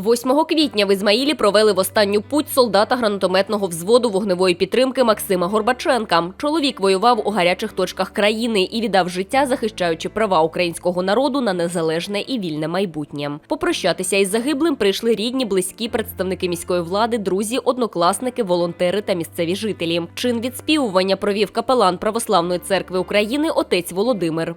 8 квітня в Ізмаїлі провели в останню путь солдата гранатометного взводу вогневої підтримки Максима Горбаченка. Чоловік воював у гарячих точках країни і віддав життя, захищаючи права українського народу на незалежне і вільне майбутнє. Попрощатися із загиблим прийшли рідні, близькі представники міської влади, друзі, однокласники, волонтери та місцеві жителі. Чин відспівування провів капелан Православної церкви України отець Володимир.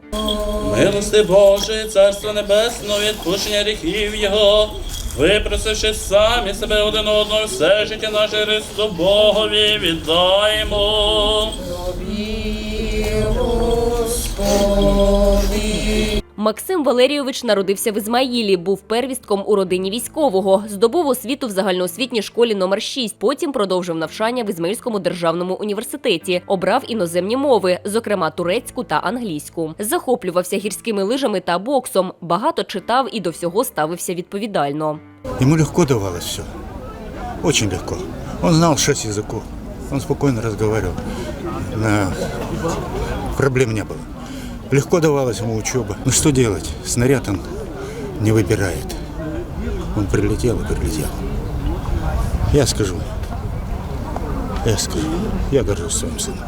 Милости Божої, Царство Небесного, відпущення гріхів Його, випросивши самі себе один одного, все життя наше Христу Богові віддаємо. Максим Валерійович народився в Ізмаїлі, був первістком у родині військового. Здобув освіту в загальноосвітній школі номер 6 Потім продовжив навчання в Ізмаїльському державному університеті. Обрав іноземні мови, зокрема турецьку та англійську. Захоплювався гірськими лижами та боксом. Багато читав і до всього ставився відповідально. Ему легко давалось все. Очень легко. Он знал шесть языков. Он спокойно разговаривал. На... Проблем не было. Легко давалась ему учеба. Ну что делать? Снаряд он не выбирает. Он прилетел и прилетел. Я скажу. Я скажу. Я горжусь своим сыном.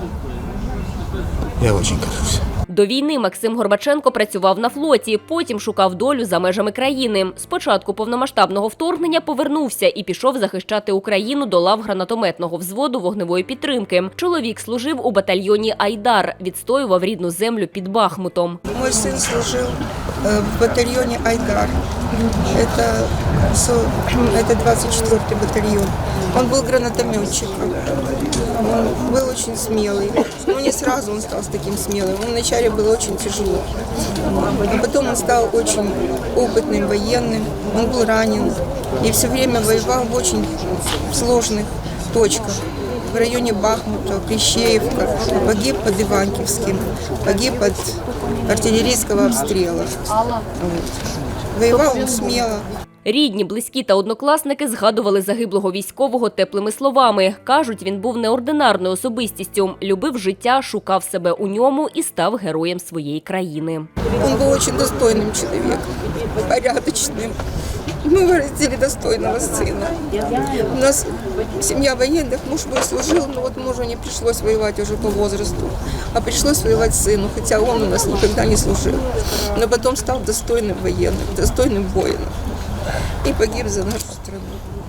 Я очень горжусь. До війни Максим Горбаченко працював на флоті, потім шукав долю за межами країни. Спочатку повномасштабного вторгнення повернувся і пішов захищати Україну до лав гранатометного взводу вогневої підтримки. Чоловік служив у батальйоні Айдар, відстоював рідну землю під Бахмутом. Мой син служил э, в батальоне Айдар. Это, это 24-й батальон. Он был гранатометчиком. Он был очень смелый. Но не сразу он стал таким смелым. Он вначале было очень тяжело. А потом он стал очень опытным военным. Он был ранен. И все время воевал в очень сложных точках в районе Бахмута, Клещеевка, погиб под Иванкивским, погиб от артиллерийского обстрела. Вот. Воевал он смело. Рідні, близькі та однокласники згадували загиблого військового теплими словами. Кажуть, він був неординарною особистістю, любив життя, шукав себе у ньому і став героєм своєї країни. Он был очень достойным человеком, порядочным. Мы вырастили достойного сына. У нас семья военных, муж мой служил, но вот мужу не пришлось воевать уже по возрасту, а пришлось воевать сыну, хотя он у нас никогда не служил. Но потом стал достойным военным, достойным воином и погиб за нашу страну.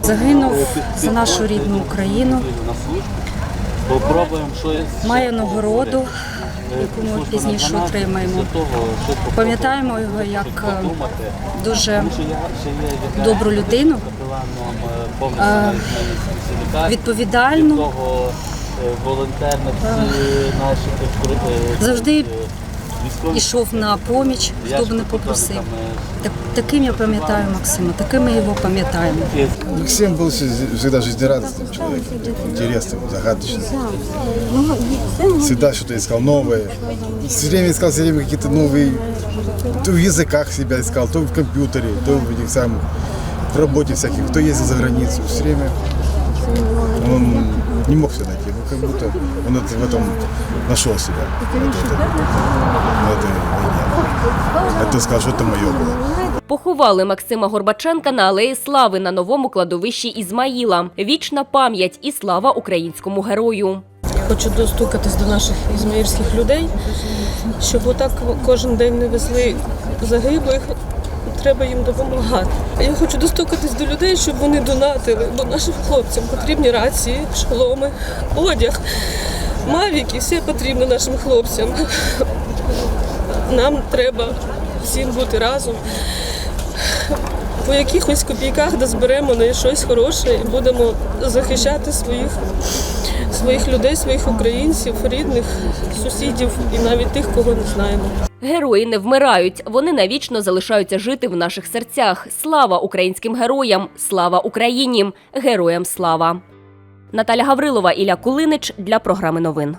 Загинув за нашу рідну Україну, Попробуємо щось. має нагороду, яку ми пізніше отримаємо. Пам'ятаємо його як е, дуже добру людину, е, відповідальну, Волонтерних наші завжди йшов на поміч, хто б не попросив. Так, таким я пам'ятаю Максима, таким ми його пам'ятаємо. Максим был всегда жизнерадостным человеком, интересным, загадочным. Всегда что-то искал новое. Все время искал все время какие-то новые, то в языках себя искал, то в компьютере, то в этих самых, в работе всяких, кто ездил за границу. Все время он не мог все найти, ну как будто он это- в этом нашел себя, в этой, в этой войне. Это сказал, что это мое было. Поховали Максима Горбаченка на алеї Слави на новому кладовищі Ізмаїла. Вічна пам'ять і слава українському герою. Хочу достукатись до наших ізмаїльських людей, щоб отак кожен день не везли загиблих. Треба їм допомагати. Я хочу достукатись до людей, щоб вони донатили, бо нашим хлопцям потрібні рації, шоломи, одяг, мавіки, все потрібно нашим хлопцям. Нам треба всім бути разом. По якихось копійках дозберемо на щось хороше і будемо захищати своїх своїх людей, своїх українців, рідних, сусідів і навіть тих, кого не знаємо. Герої не вмирають, вони навічно залишаються жити в наших серцях. Слава українським героям! Слава Україні! Героям слава! Наталя Гаврилова, Ілля Кулинич для програми новин.